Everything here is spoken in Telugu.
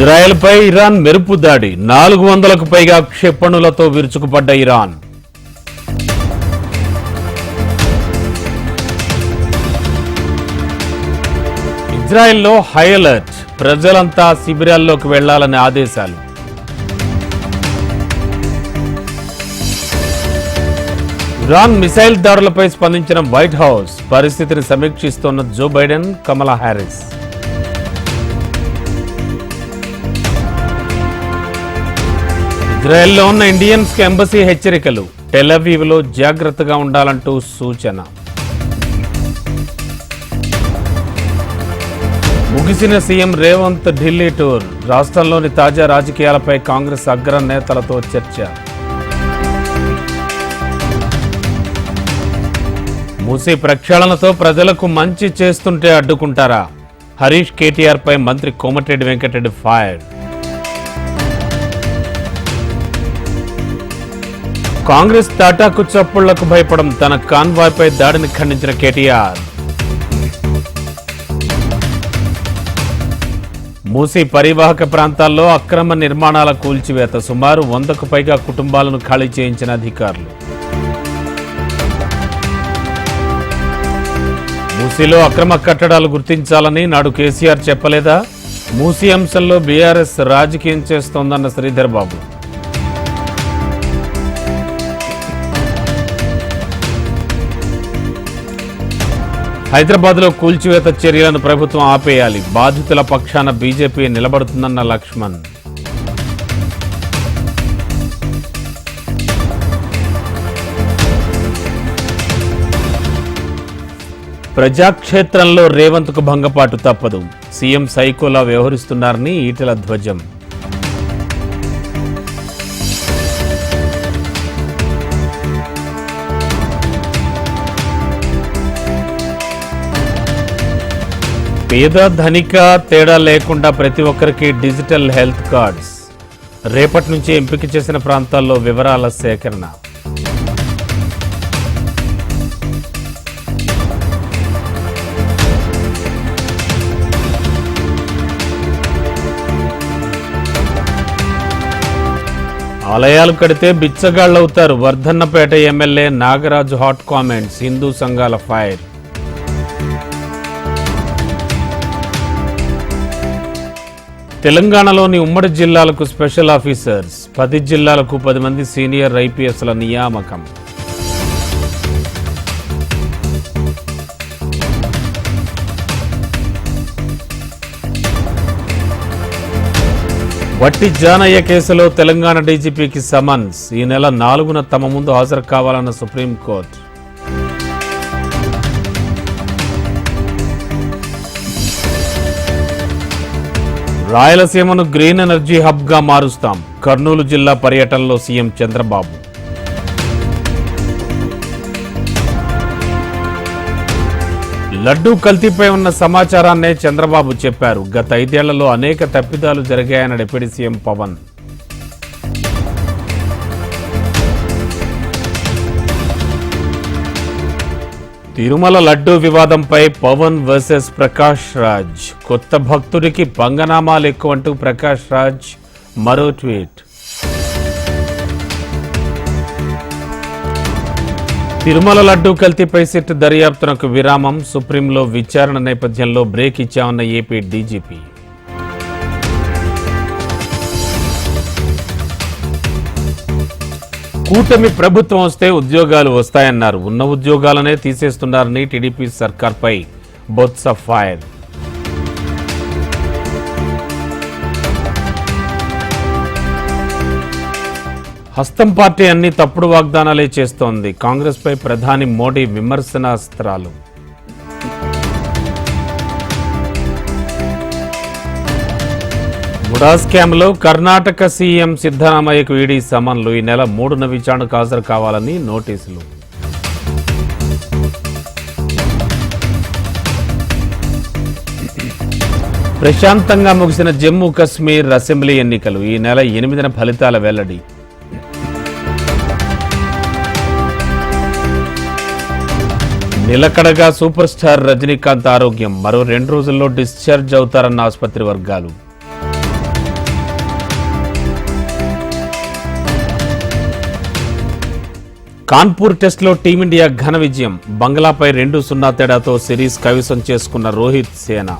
ఇజ్రాయెల్పై ఇరాన్ మెరుపు దాడి. నాలుగు వందలకు పైగా క్షిపణులతో విరుచుకుపడ్డ ఇరాన్. ఇజ్రాయెల్లో హై అలర్ట్. ప్రజలంతా శిబిరాల్లోకి వెళ్ళాలని ఆదేశాలు. ఇరాన్ మిసైల్ దాడులపై స్పందించిన వైట్ హౌస్ పరిస్థితిని సమీక్షిస్తోన్న జో బైడెన్ కమలా హ్యారిస్ ఇజ్రాయెల్లో ఉన్న ఇండియన్స్ ఎంబసీ హెచ్చరికలు. టెలవీవ్లో జాగ్రత్తగా ఉండాలంటూ సూచన. ముగిసిన సీఎం రేవంత్ ఢిల్లీ టూర్. రాష్ట్రంలోని తాజా రాజకీయాలపై కాంగ్రెస్ అగ్ర నేతలతో చర్చ. మూసీ ప్రక్షాళనతో ప్రజలకు మంచి చేస్తుంటే అడ్డుకుంటారా? హరీష్ కేటీఆర్ పై మంత్రి కోమటిరెడ్డి వెంకటరెడ్డి ఫైర్. కాంగ్రెస్ తాటాకు చప్పుళ్ళకు భయపడం తన కాన్వాయ్పై దాడిని ఖండించిన కేటీఆర్. మూసీ పరివాహక ప్రాంతాల్లో అక్రమ నిర్మాణాల కూల్చివేత సుమారు వందకు పైగా కుటుంబాలను ఖాళీ చేయించిన అధికారులు. మూసీలో అక్రమ కట్టడాలు గుర్తించాలని నాడు కేసీఆర్ చెప్పలేదా? మూసీ అంశంలో బీఆర్ఎస్ రాజకీయం చేస్తోందన్న శ్రీధర్ బాబు హైదరాబాద్లో కూల్చివేత చర్యలను ప్రభుత్వం ఆపేయాలి. బాధితుల పక్షాన బీజేపీ నిలబడుతుందన్న లక్ష్మణ్. ప్రజాక్షేత్రంలో రేవంత్కు భంగపాటు తప్పదు. సీఎం సైకోలా వ్యవహరిస్తున్నారని ఈటెల ధ్వజం. పేద ధనిక తేడా లేకుండా ప్రతి ఒక్కరికి డిజిటల్ హెల్త్ కార్డ్స్. రేపటి నుంచి ఎంపిక చేసిన ప్రాంతాల్లో వివరాల సేకరణ. ఆలయాలు కడితే బిచ్చగాళ్ళవుతారు. Wardhannapet MLA Nagaraju hot comments Hindu సంఘాల ఫైర్. తెలంగాణలోని ఉమ్మడి జిల్లాలకు స్పెషల్ ఆఫీసర్స్ పది జిల్లాలకు పది మంది సీనియర్ ఐపీఎస్ల నియామకం. వట్టి జానయ్య కేసులో తెలంగాణ డీజీపీకి సమన్స్. ఈ నెల నాలుగున తమ ముందు హాజరు కావాలన్న సుప్రీంకోర్టు. రాయలసీమను గ్రీన్ ఎనర్జీ హబ్గా మారుస్తాం. కర్నూలు జిల్లా పర్యటనలో సీఎం చంద్రబాబు. లడ్డూ కల్తీపై ఉన్న సమాచారాన్నే చంద్రబాబు చెప్పారు. గత ఐదేళ్ళలో అనేక తప్పిదాలు జరిగాయన్న డిప్యూటీ సీఎం పవన్. తిరుమల లడ్డూ వివాదంపై పవన్ వర్సెస్ ప్రకాష్ రాజ్. కొత్త భక్తుడికి పంగనామాలు ఎక్కువ అంటూ ప్రకాష్ రాజ్ మరో ట్వీట్. తిరుమల లడ్డూ కల్తీపై సిట్ దర్యాప్తునకు విరామం. సుప్రీంలో విచారణ నేపథ్యంలో బ్రేక్ ఇచ్చామన్న ఏపీ డీజీపీ. కూటమి ప్రభుత్వం వస్తే ఉద్యోగాలు వస్తాయన్నారు. ఉన్న ఉద్యోగాలనే తీసేస్తున్నారని టీడీపీ సర్కార్పై బొత్స ఫైర్. హస్తం పార్టీ అన్ని తప్పుడు వాగ్దానాలే చేస్తోంది. కాంగ్రెస్పై ప్రధాని మోడీ విమర్శనాస్త్రాలు. ముడా స్కామ్లో కర్ణాటక సీఎం సిద్ధరామయ్యకు ఈడీ సమన్లు. ఈ నెల మూడున విచారణకు హాజరు కావాలని నోటీసులు. ప్రశాంతంగా ముగిసిన జమ్మూ కశ్మీర్ అసెంబ్లీ ఎన్నికలు. ఈ నెల ఎనిమిదిన ఫలితాల వెల్లడి. నిలకడగా సూపర్ స్టార్ రజనీకాంత్ ఆరోగ్యం. మరో రెండు రోజుల్లో డిశ్చార్జ్ అవుతారన్న ఆసుపత్రి వర్గాలు. కాన్పూర్ టెస్ట్లో టీమిండియా ఘన విజయం. బంగ్లాపై రెండు సున్నా తేడాతో సిరీస్ కైవసం చేసుకున్న రోహిత్ సేన.